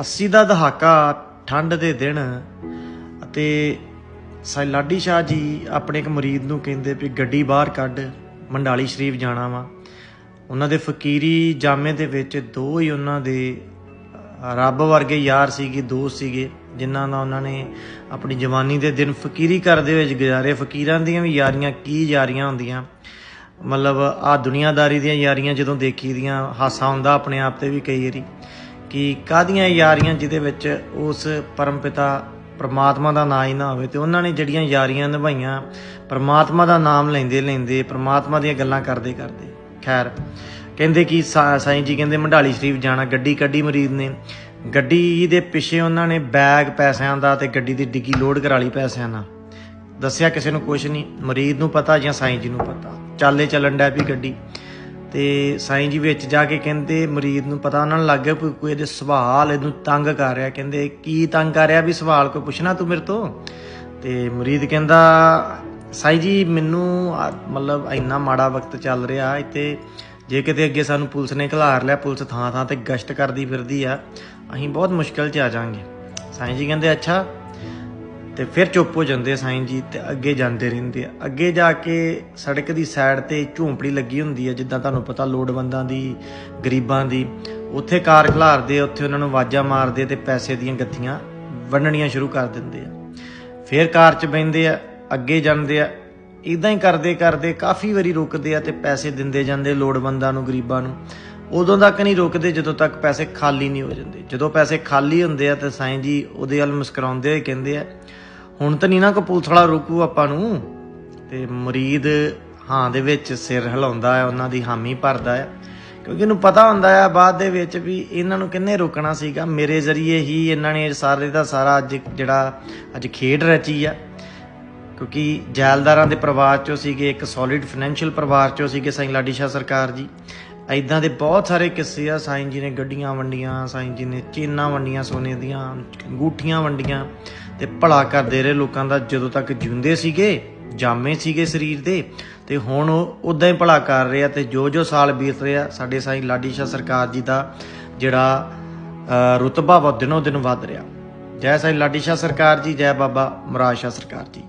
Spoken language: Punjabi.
80 ਦਾ ਦਹਾਕਾ ਠੰਡ ਦੇ ਦਿਨ ਅਤੇ ਸਾਈ ਲਾਡੀ ਸ਼ਾਹ ਜੀ ਆਪਣੇ ਇੱਕ ਮੁਰੀਦ ਨੂੰ ਕਹਿੰਦੇ ਵੀ ਗੱਡੀ ਬਾਹਰ ਕੱਢ, ਮੰਡਾਲੀ ਸ਼ਰੀਫ ਜਾਣਾ ਵਾ। ਉਹਨਾਂ ਦੇ ਫਕੀਰੀ ਜਾਮੇ ਦੇ ਵਿੱਚ ਦੋ ਹੀ ਉਹਨਾਂ ਦੇ ਰੱਬ ਵਰਗੇ ਯਾਰ ਸੀਗੇ, ਦੋਸਤ ਸੀਗੇ, ਜਿਨ੍ਹਾਂ ਨਾਲ ਉਹਨਾਂ ਨੇ ਆਪਣੀ ਜਵਾਨੀ ਦੇ ਦਿਨ ਫਕੀਰੀ ਕਰਦੇ ਵਿੱਚ ਗੁਜ਼ਾਰੇ। ਫਕੀਰਾਂ ਦੀਆਂ ਵੀ ਯਾਰੀਆਂ, ਕੀ ਯਾਰੀਆਂ ਹੁੰਦੀਆਂ? ਮਤਲਬ ਆ ਦੁਨੀਆਦਾਰੀ ਦੀਆਂ ਯਾਰੀਆਂ ਜਦੋਂ ਦੇਖੀ ਦੀਆਂ, ਹਾਸਾ ਹੁੰਦਾ ਆਪਣੇ ਆਪ ਤੇ ਵੀ ਕਈ ਵਾਰੀ। ਕਿ ਕਾਦੀਆਂ ਯਾਰੀਆਂ ਜਿਹਦੇ ਵਿੱਚ ਉਸ ਪਰਮਪਿਤਾ ਪਰਮਾਤਮਾ ਦਾ ਨਾਂ ਹੀ ਨਾ ਹੋਵੇ ਤੇ ਉਹਨਾਂ ਨੇ ਜਿਹੜੀਆਂ ਯਾਰੀਆਂ ਨਿਭਾਈਆਂ, ਪਰਮਾਤਮਾ ਦਾ ਨਾਮ ਲੈਂਦੇ ਲੈਂਦੇ, ਪਰਮਾਤਮਾ ਦੀਆਂ ਗੱਲਾਂ ਕਰਦੇ ਕਰਦੇ, ਖੈਰ, ਕਹਿੰਦੇ ਕਿ ਸਾ- ਸਾਈਂ ਜੀ ਕਹਿੰਦੇ ਮੰਡਾਲੀ ਸ਼ਰੀਫ ਜਾਣਾ, ਗੱਡੀ ਕੱਢੀ ਮਰੀਦ ਨੇ। ਗੱਡੀ ਦੇ ਪਿੱਛੇ ਉਹਨਾਂ ਨੇ ਬੈਗ ਪੈਸਿਆਂ ਦਾ ਤੇ ਗੱਡੀ ਦੀ ਡਿੱਗੀ ਲੋਡ ਕਰਾ ਲਈ ਪੈਸਿਆਂ ਨਾਲ। ਦੱਸਿਆ ਕਿਸੇ ਨੂੰ ਕੁਝ ਨਹੀਂ ਮਰੀਦ ਨੂੰ ਪਤਾ ਜਾਂ ਸਾਈਂ ਜੀ ਨੂੰ ਪਤਾ। ਚਾਲੇ ਚੱਲਣ ਡੈ ਵੀ ਗੱਡੀ। ਤੇ ਸਾਈਂ ਜੀ ਵਿੱਚ ਜਾ ਕੇ ਕਹਿੰਦੇ ਮਰੀਦ ਨੂੰ ਪਤਾ ਉਹਨਾਂ ਨੂੰ ਲੱਗ ਗਿਆ ਕੋਈ ਕੋਈ ਇਹਦੇ ਸਵਾਲ ਇਹਨੂੰ ਤੰਗ ਕਰ ਰਿਹਾ। ਕਹਿੰਦੇ ਕੀ ਤੰਗ ਕਰ ਰਿਹਾ ਵੀ ਸਵਾਲ ਕੋਈ ਪੁੱਛਣਾ ਤੂੰ ਮੇਰੇ ਤੋਂ? ਤੇ ਮਰੀਦ ਕਹਿੰਦਾ, ਸਾਈ ਜੀ, ਮੈਨੂੰ ਮਤਲਬ ਇੰਨਾ ਮਾੜਾ ਵਕਤ ਚੱਲ ਰਿਹਾ, ਇੱਥੇ ਜੇ ਕਿਤੇ ਅੱਗੇ ਸਾਨੂੰ ਪੁਲਿਸ ਨੇ ਘਲਾਰ ਲਿਆ, ਪੁਲਿਸ ਥਾਂ ਥਾਂ ਤੇ ਗਸ਼ਤ ਕਰਦੀ ਫਿਰਦੀ ਆ, ਅਸੀਂ ਬਹੁਤ ਮੁਸ਼ਕਲ 'ਚ ਆ ਜਾਾਂਗੇ ਸਾਈਂ ਜੀ ਕਹਿੰਦੇ, ਅੱਛਾ ਤੇ ਫਿਰ ਚੁੱਪ ਹੋ ਜਾਂਦੇ ਆ ਸਾਈਂ ਜੀ ਤੇ ਅੱਗੇ ਜਾਂਦੇ ਰਹਿੰਦੇ ਆ। ਅੱਗੇ ਜਾ ਕੇ ਸੜਕ ਦੀ ਸਾਈਡ ਤੇ ਝੂੰਪੜੀ ਲੱਗੀ ਹੁੰਦੀ ਹੈ ਜਿੱਦਾਂ ਤੁਹਾਨੂੰ ਪਤਾ ਲੋੜਵੰਦਾਂ ਦੀ ਗਰੀਬਾਂ ਦੀ। ਉੱਥੇ ਕਾਰ ਖਿਲਾਰਦੇ ਆ, ਉੱਥੇ ਉਹਨਾਂ ਨੂੰ ਆਵਾਜ਼ਾਂ ਮਾਰਦੇ ਤੇ ਪੈਸੇ ਦੀਆਂ ਗੱਥੀਆਂ ਵੰਡਣੀਆਂ ਸ਼ੁਰੂ ਕਰ ਦਿੰਦੇ ਆ। ਫਿਰ ਕਾਰ 'ਚ ਬੈੰਦੇ ਆ ਅੱਗੇ ਜਾਂਦੇ ਆ। ਇਦਾਂ ਹੀ ਕਰਦੇ ਕਰਦੇ ਕਾਫੀ ਵਾਰੀ ਰੁਕਦੇ ਆ ਤੇ ਪੈਸੇ ਦਿੰਦੇ ਜਾਂਦੇ ਲੋੜਵੰਦਾਂ ਨੂੰ ਗਰੀਬਾਂ ਨੂੰ। ਉਦੋਂ ਤੱਕ ਨਹੀਂ ਰੁਕਦੇ ਜਦੋਂ ਤੱਕ ਪੈਸੇ ਖਾਲੀ ਨਹੀਂ ਹੋ ਜਾਂਦੇ। ਜਦੋਂ ਪੈਸੇ ਖਾਲੀ ਹੁੰਦੇ ਆ ਤੇ ਸਾਈਂ ਜੀ ਉਹਦੇ ਵੱਲ ਮੁਸਕਰਾਉਂਦੇ ਹੋਏ ਕਹਿੰਦੇ ਆ ਹੁਣ ਤਾਂ ਨਹੀਂ ਨਾ ਕਪੂਰਥਲਾ ਰੋਕੂ ਆਪਾਂ ਨੂੰ। ਤੇ ਮੁਰੀਦ ਹਾਂ ਦੇ ਵਿੱਚ ਸਿਰ ਹਿਲਾਉਂਦਾ ਹੈ, ਉਹਨਾਂ ਦੀ ਹਾਮੀ ਭਰਦਾ ਹੈ। ਕਿਉਂਕਿ ਇਹਨੂੰ ਪਤਾ ਹੁੰਦਾ ਹੈ ਬਾਅਦ ਦੇ ਵਿੱਚ ਵੀ ਇਹਨਾਂ ਨੂੰ ਕਿੰਨੇ ਰੋਕਣਾ ਸੀਗਾ। ਮੇਰੇ ਜ਼ਰੀਏ ਹੀ ਇਹਨਾਂ ਨੇ ਸਾਰੇ ਦਾ ਸਾਰਾ ਅੱਜ ਜਿਹੜਾ ਅੱਜ ਖੇਡ ਰਚੀ ਆ। ਕਿਉਂਕਿ ਜੈਲਦਾਰਾਂ ਦੇ ਪਰਿਵਾਰ ਚੋਂ ਸੀਗੇ, ਇੱਕ ਸੋਲਿਡ ਫਾਈਨੈਂਸ਼ੀਅਲ ਪਰਿਵਾਰ ਚੋਂ ਸੀਗੇ ਸਾਈਂ ਲਾਡੀ ਸ਼ਾਹ ਸਰਕਾਰ ਜੀ। ਐਦਾਂ ਦੇ ਬਹੁਤ ਸਾਰੇ ਕਿੱਸੇ ਆ। ਸਾਈਂ ਜੀ ਨੇ ਗੱਡੀਆਂ ਵੰਡੀਆਂ, ਸਾਈਂ ਜੀ ਨੇ ਚੇਨਾਂ ਵੰਡੀਆਂ, ਸੋਨੇ ਦੀਆਂ ਅੰਗੂਠੀਆਂ ਵੰਡੀਆਂ ਤੇ ਭਲਾ ਕਰਦੇ ਰਹੇ ਲੋਕਾਂ ਦਾ। ਜਦੋਂ ਤੱਕ ਜਿਉਂਦੇ ਸੀਗੇ, ਜਾਮੇ ਸੀਗੇ ਸਰੀਰ ਦੇ ਤੇ ਹੁਣ ਉਹ ਉਦਾਂ ਹੀ ਭਲਾ ਕਰ ਰਹੇ ਆ ਤੇ ਜੋ ਜੋ ਸਾਲ ਬੀਤ ਰਿਹਾ ਸਾਡੇ ਸਾਈਂ ਲਾਡੀ ਸ਼ਾਹ ਸਰਕਾਰ ਜੀ ਦਾ ਜਿਹੜਾ ਰੁਤਬਾ ਵਾ ਦਿਨੋ ਦਿਨ ਵੱਧ ਰਿਹਾ। ਜੈ ਸਾਈਂ ਲਾਡੀ ਸ਼ਾਹ ਸਰਕਾਰ ਜੀ, ਜੈ ਬਾਬਾ ਮਹਾਰਾਜ ਸ਼ਾਹ ਸਰਕਾਰ ਜੀ।